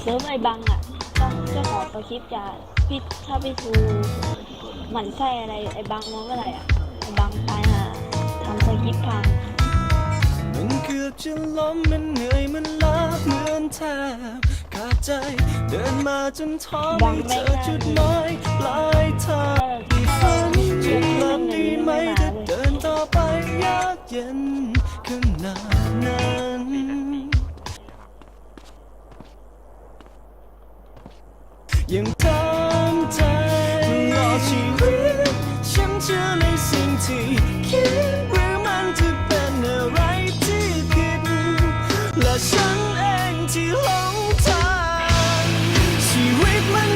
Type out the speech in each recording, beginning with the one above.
เซิร์ฟไอ้บังอะต้องเจ้าของตัวคลิปจะพี่ถ้าพี่ทูหมั่นไส้อะไรไอ้บังมาเมื่อไหร่อะไอ้บังตายห่าทำสคริปต์พังมันเกือบจะล้มมันเหนื่อยมันล้าเหมือนแทบขาดใจเดินมาจนท้อไม่เจอจุดหมายปลายทางที่ฝันจะกลับดีไหมถ้าเดินต่อไปยากเย็นขนาดนั้น ชีวิต ฉันเชื่อในสิ่งที่คิดหรือมันจะเป็นอะไรที่ผิด และฉันเองที่หลงทางชีวิตมัน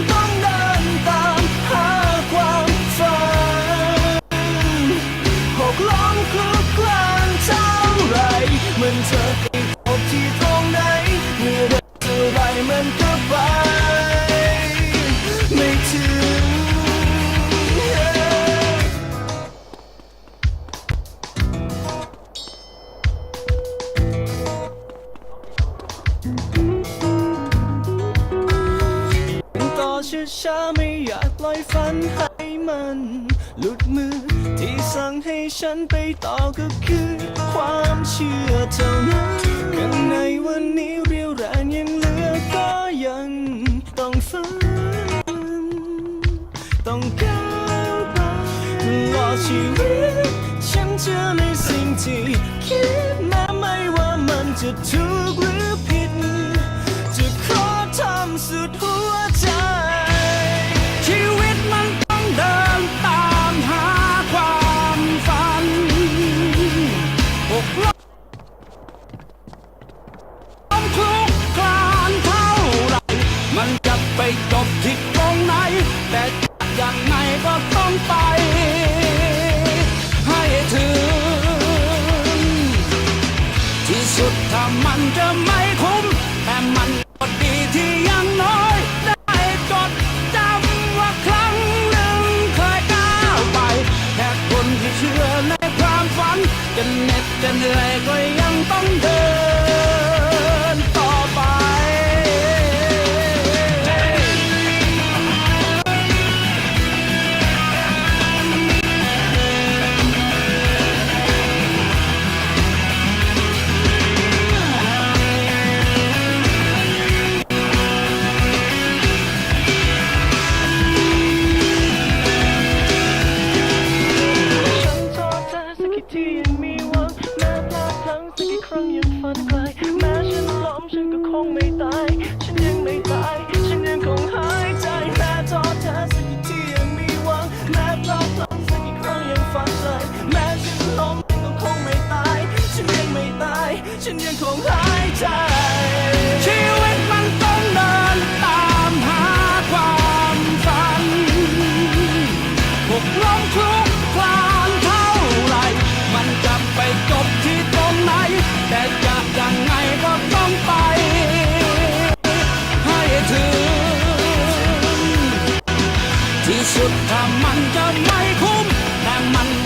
ช้าไม่อยากปล่อยฝันให้มัน หลุดมือ ที่สั่งให้ฉันไปต่อก็คือ ความเชื่อเท่านั้นข้างในวันนี้เรียวแรงยังเหลือก็ยังต้องฝันต้องก้าวไปตลอดชีวิตฉันเชื่อในสิ่งที่คิดแม้ไม่ว่ามันจะถูกหรือผิด คลุกคลานเท่าไรมันจะไปจบที่ตรงไหน แต่ยังไงก็ต้องไป ให้ถึง ที่สุดถ้ามันจะไม่ จะเหน็ดจะเหนื่อยก็ยังต้องเดิน ฉันยังคงหายใจ ชีวิตมันต้องเดินตามหาความฝันหกล้มคลุกคลานเท่าไร มันจะไปจบที่ตรงไหน แต่จะยังไงก็ต้องไป ให้ถึง ที่สุดถ้ามันจะไม่คุ้มแต่มัน